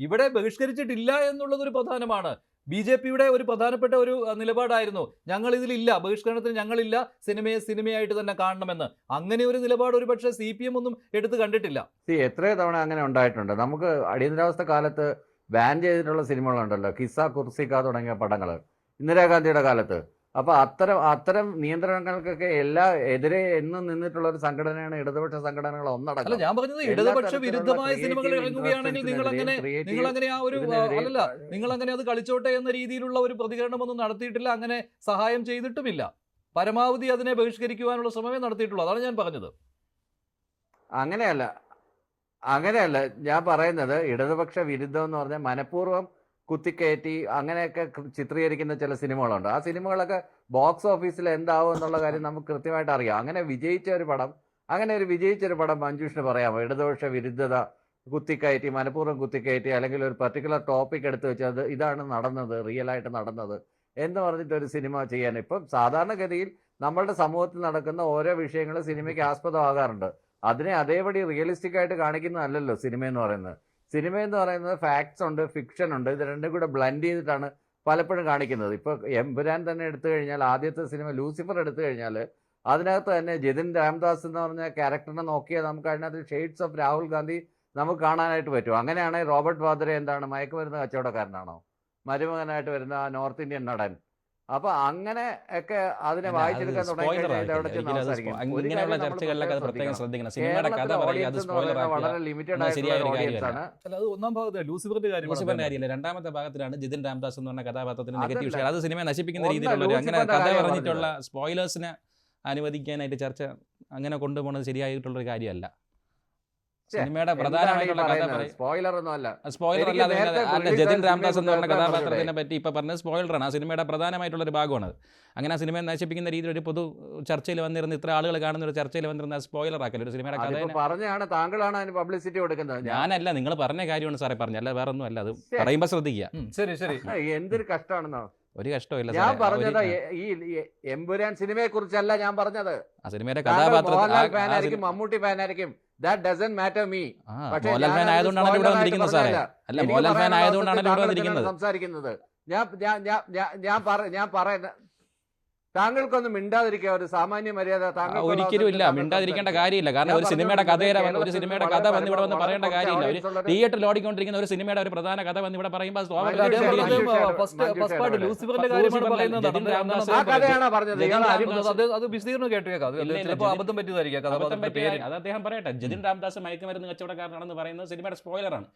ഇവിടെ ബഹിഷ്കരിച്ചിട്ടില്ല എന്നുള്ളത് ഒരു പ്രധാനമാണ്. ബി ജെ പിയുടെ ഒരു പ്രധാനപ്പെട്ട ഒരു നിലപാടായിരുന്നു. ഞങ്ങൾ ഇതിലില്ല ബഹിഷ്കരണത്തിന് ഞങ്ങളില്ല. സിനിമയെ സിനിമയായിട്ട് തന്നെ കാണണമെന്ന്. അങ്ങനെ ഒരു നിലപാട് ഒരു പക്ഷേ സി പി എം ഒന്നും എടുത്ത് കണ്ടിട്ടില്ല. എത്രയോ തവണ അങ്ങനെ ഉണ്ടായിട്ടുണ്ട്. നമുക്ക് അടിയന്തരാവസ്ഥ കാലത്ത് ബാൻ ചെയ്തിട്ടുള്ള സിനിമകളുണ്ടല്ലോ. കിസ്സ കുർസിക്ക തുടങ്ങിയ പടങ്ങൾ ഇന്ദിരാഗാന്ധിയുടെ കാലത്ത്. അപ്പൊ അത്തരം അത്തരം നിയന്ത്രണങ്ങൾക്കൊക്കെ എല്ലാ എതിരെ എന്നും നിന്നിട്ടുള്ള ഒരു സംഘടനയാണ് ഇടതുപക്ഷ സംഘടനകൾ ഒന്നടക്കം. ഞാൻ പറഞ്ഞത് ഇടതുപക്ഷ വിരുദ്ധമായ സിനിമകൾ ഇറങ്ങുകയാണെങ്കിൽ നിങ്ങൾ അങ്ങനെ നിങ്ങൾ അങ്ങനെ ആ ഒരു അല്ല അല്ലല്ല നിങ്ങൾ അങ്ങനെ അത് കളിച്ചോട്ടെ എന്ന രീതിയിലുള്ള ഒരു പ്രതികരണമൊന്നും നടത്തിയിട്ടില്ല. അങ്ങനെ സഹായം ചെയ്തിട്ടുമില്ല. പരമാവധി അതിനെ ബഹിഷ്കരിക്കുവാനുള്ള ശ്രമമേ നടത്തിയിട്ടുള്ളൂ. അതാണ് ഞാൻ പറഞ്ഞത്. അങ്ങനെയല്ല അങ്ങനെയല്ല. ഞാൻ പറയുന്നത് ഇടതുപക്ഷ വിരുദ്ധം എന്ന് പറഞ്ഞാൽ മനഃപൂർവം കുത്തിക്കയറ്റി അങ്ങനെയൊക്കെ ചിത്രീകരിക്കുന്ന ചില സിനിമകളുണ്ട്. ആ സിനിമകളൊക്കെ ബോക്സ് ഓഫീസിൽ എന്താവും എന്നുള്ള കാര്യം നമുക്ക് കൃത്യമായിട്ട് അറിയാം. അങ്ങനെ വിജയിച്ച ഒരു പടം അങ്ങനെ ഒരു വിജയിച്ച ഒരു പടം മഞ്ജുഷിന് പറയാമോ? ഇടതുപക്ഷ വിരുദ്ധത കുത്തിക്കയറ്റി മനഃപൂർവം കുത്തിക്കയറ്റി അല്ലെങ്കിൽ ഒരു പർട്ടിക്കുലർ ടോപ്പിക് എടുത്തു വെച്ച് അത് ഇതാണ് നടന്നത് റിയൽ ആയിട്ട് നടന്നത് എന്ന് പറഞ്ഞിട്ട് ഒരു സിനിമ ചെയ്യാൻ. ഇപ്പം സാധാരണഗതിയിൽ നമ്മളുടെ സമൂഹത്തിൽ നടക്കുന്ന ഓരോ വിഷയങ്ങളും സിനിമയ്ക്ക് ആസ്പദമാകാറുണ്ട്. അതിനെ അതേപടി റിയലിസ്റ്റിക് ആയിട്ട് കാണിക്കുന്നതല്ലല്ലോ സിനിമ എന്ന് പറയുന്നത്. സിനിമ എന്ന് പറയുന്നത് ഫാക്ട്സ് ഉണ്ട് ഫിക്ഷൻ ഉണ്ട്. ഇത് രണ്ടും കൂടെ ബ്ലെൻഡ് ചെയ്തിട്ടാണ് പലപ്പോഴും കാണിക്കുന്നത്. ഇപ്പോൾ എമ്പുരാൻ തന്നെ എടുത്തു കഴിഞ്ഞാൽ ആദ്യത്തെ സിനിമ ലൂസിഫർ എടുത്തു കഴിഞ്ഞാൽ അതിനകത്ത് തന്നെ ജതിൻ രാംദാസ് എന്ന് പറഞ്ഞ ക്യാരക്ടറിനെ നോക്കിയാൽ നമുക്ക് അതിനകത്ത് ഷെയ്ഡ്സ് ഓഫ് രാഹുൽ ഗാന്ധി നമുക്ക് കാണാനായിട്ട് പറ്റും. അങ്ങനെയാണെങ്കിൽ റോബർട്ട് വാദ്രെ എന്താണ് മയക്കുമരുന്ന് കച്ചവടക്കാരനാണോ? മരുമകനായിട്ട് വരുന്ന ആ നോർത്ത് ഇന്ത്യൻ നടൻ. അപ്പൊ അങ്ങനെ ഒക്കെ അതിനെ വായിച്ചെടുക്കാൻ ഇങ്ങനെയുള്ള ചർച്ചകളിലൊക്കെ പ്രത്യേകം പ്രത്യേകം ശ്രദ്ധിക്കണം. ശ്രദ്ധിക്കണം സിനിമയുടെ കഥ കേരളത്തിലെ പറയുക അത് സ്പോയിലർ വളരെ ലിമിറ്റഡ് അത് ഒരു ഓഡിയൻസ് ആണ്. അല്ല ഒന്നാം ഭാഗത്ത് ലൂസിഫറിന്റെ കാര്യമാണ് കാര്യമില്ല. രണ്ടാമത്തെ ഭാഗത്തിലാണ് ജിതിൻ രാംദാസ് എന്ന് പറഞ്ഞ കഥാപാത്രത്തിന് നെഗറ്റീവ് ഷെയർ അത് സിനിമയെ നശിപ്പിക്കുന്ന രീതിയിലുള്ള ഒരു അങ്ങനെ കഥ പറഞ്ഞിട്ടുള്ള സ്പോയിലേഴ്സിനെ അനുവദിക്കാനായിട്ട് ചർച്ച അങ്ങനെ കൊണ്ടുപോകുന്നത് ശരിയായിട്ടുള്ളൊരു കാര്യമല്ല. സിനിമയുടെ പ്രധാനമായിട്ടുള്ള കഥ? പറയും സ്പോയിലർ ഒന്നുമല്ല സ്പോയിലർ അല്ലാതെ അല്ല release ജതിൻ രാംദാസ് എന്ന് പറഞ്ഞ കഥാപാത്രത്തിനെ പറ്റി ഇപ്പൊ പറഞ്ഞത് സ്പോയിലറാണ്. ആ സിനിമയുടെ പ്രധാനമായിട്ടുള്ള ഒരു ഭാഗമാണ്. അങ്ങനെ ആ സിനിമയെ നശിപ്പിക്കുന്ന രീതിയിൽ ഒരു പൊതു ചർച്ചയിൽ വന്നിരുന്ന ഇത്ര ആളുകൾ കാണുന്ന ഒരു ചർച്ചയിൽ വന്നിരുന്ന സ്പോയിലർ ആക്കൽ ഒരു സിനിമയുടെ കഥ അതിപ്പോ പറഞ്ഞാണ് താങ്കളാണ് അതിന് പബ്ലിസിറ്റി കൊടുക്കുന്നത്. ഞാൻ ഞാനല്ല നിങ്ങൾ പറഞ്ഞ കാര്യമാണ് സാറേ പറഞ്ഞത്. അല്ല വേറെ ഒന്നും അല്ല അത് പറയുമ്പോ പറയുമ്പോൾ ശ്രദ്ധിക്കുക ശരി ശരി. എന്തൊരു കഷ്ടമാണെന്നോ? ഒരു കഷ്ടമില്ല ഞാൻ പറഞ്ഞത് ഈ എമ്പുരാൻ സിനിമയെ കുറിച്ചല്ല ഞാൻ പറഞ്ഞത്. ആ സിനിമയുടെ കഥാപാത്രം മമ്മൂട്ടി ഫാൻ ആയിരിക്കും ദാറ്റ് ഡസൻ മാറ്റർ മീ ആ, പക്ഷേ മോഹൻലാൽ ഫാൻ ഞാനത് ആയതുകൊണ്ടാണ് ഇവിടെ spoiler ആയിട്ട് വന്നിരിക്കുന്നത് സാറേ. പറഞ്ഞതല്ല. അല്ല എനിക്ക് മോഹൻലാൽ ഫാൻ പറയാനുള്ള ആയതുകൊണ്ടാണ് അവസരത്തിൽ ഇവിടെ താങ്കൾ വന്നിരിക്കുന്നത്. സംസാരിക്കുന്നത്. ഞാൻ ഞാൻ ഞാൻ ഞാൻ- ഞാൻ പറ ഞാൻ പറയുന്ന താങ്കൾക്കൊന്നും മിണ്ടാതിരിക്കുക ഒരു സാമാന്യ മര്യാദ താങ്കൾ താങ്കൾക്ക് ഒരിക്കലും ഇല്ല. മിണ്ടാതിരിക്കേണ്ട കാര്യമില്ല. കാരണം ഒരു സിനിമയുടെ കഥ വന്ന് ഒരു സിനിമയുടെ കഥ വന്ന് ഇവിടെ വന്ന് പറയേണ്ട കാര്യമില്ല. ഒരു തിയേറ്ററിൽ ഓടിക്കൊണ്ടിരിക്കുന്ന ഒരു സിനിമയുടെ ഒരു പ്രധാന കഥ വന്ന് ഇവിടെ പറയുമ്പോൾ അത് അദ്ദേഹം പറയട്ടെ. ജതിൻ രാംദാസ് മയക്കുമരുന്ന് കച്ചവടക്കാരനാണെന്ന് പറയുന്നത് സിനിമയുടെ സ്പോയിലറാണ്.